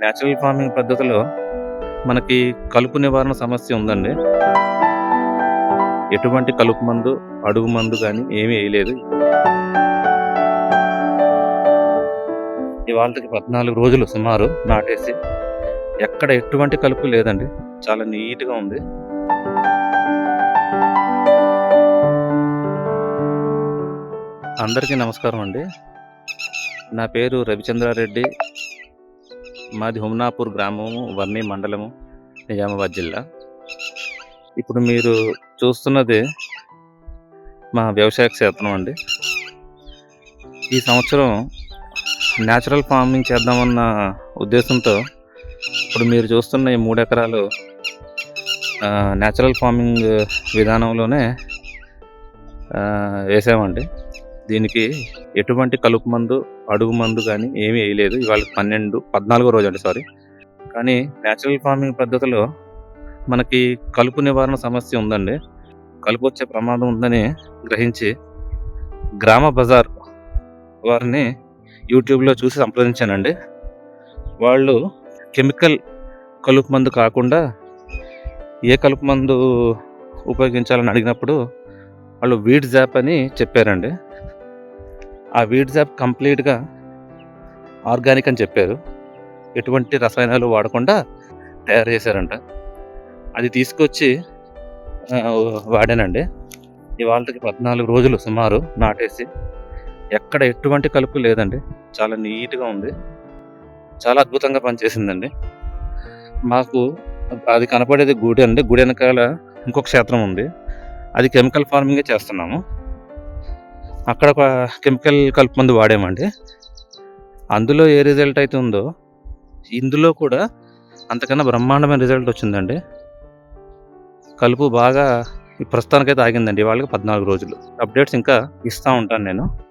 Natural farming పద్ధతిలో మనకి కలుపు నివారణ సమస్య ఉందండి. ఎటువంటి కలుపు మందు అడుగు మందు కానీ ఏమీ వేయలేదు. ఇవాళకి పద్నాలుగు రోజులు సుమారు నాటేసి ఎక్కడ ఎటువంటి కలుపు లేదండి. చాలా నీట్గా ఉంది. అందరికీ నమస్కారం అండి. నా పేరు రవిచంద్రారెడ్డి. మాది హుమ్నాపూర్ గ్రామము వర్ణి మండలము నిజామాబాద్ జిల్లా. ఇప్పుడు మీరు చూస్తున్నది మా వ్యవసాయ క్షేత్రం అండి. ఈ సంవత్సరం న్యాచురల్ ఫార్మింగ్ చేద్దామన్న ఉద్దేశంతో ఇప్పుడు మీరు చూస్తున్న ఈ మూడు ఎకరాలు న్యాచురల్ ఫార్మింగ్ విధానంలోనే వేసామండి. దీనికి ఎటువంటి కలుపు మందు అడుగు మందు కానీ ఏమీ వేయలేదు. ఇవాళ పన్నెండు పద్నాలుగో రోజు అండి సారీ కానీ న్యాచురల్ ఫార్మింగ్ పద్ధతిలో మనకి కలుపు నివారణ సమస్య ఉందండి. కలుపు వచ్చే ప్రమాదం ఉందని గ్రహించి గ్రామ బజార్ వారిని యూట్యూబ్లో చూసి సంప్రదించానండి. వాళ్ళు కెమికల్ కలుపు మందు కాకుండా ఏ కలుపు మందు ఉపయోగించాలని అడిగినప్పుడు వాళ్ళు వీడ్ జాప్ అని చెప్పారండి. ఆ వీడ్ జాప్ కంప్లీట్గా ఆర్గానిక్ అని చెప్పారు. ఎటువంటి రసాయనాలు వాడకుండా తయారు చేశారంట. అది తీసుకొచ్చి వాడానండి. ఇవాళకి పద్నాలుగు రోజులు సుమారు నాటేసి ఎక్కడ ఎటువంటి కలుపు లేదండి. చాలా నీట్గా ఉంది. చాలా అద్భుతంగా పనిచేసిందండి. మాకు అది కనపడేది గుడి అండి. గుడి వెనకాల ఇంకొక క్షేత్రం ఉంది. అది కెమికల్ ఫార్మింగే చేస్తున్నాము. అక్కడ ఒక కెమికల్ కలుపు మందు వాడామండి. అందులో ఏ రిజల్ట్ అయితే ఉందో ఇందులో కూడా అంతకన్నా బ్రహ్మాండమైన రిజల్ట్ వచ్చిందండి. కలుపు బాగా ఈ ప్రస్తుతానికైతే ఆగిందండి. వాళ్ళకి పద్నాలుగు రోజులు. అప్డేట్స్ ఇంకా ఇస్తూ ఉంటాను నేను.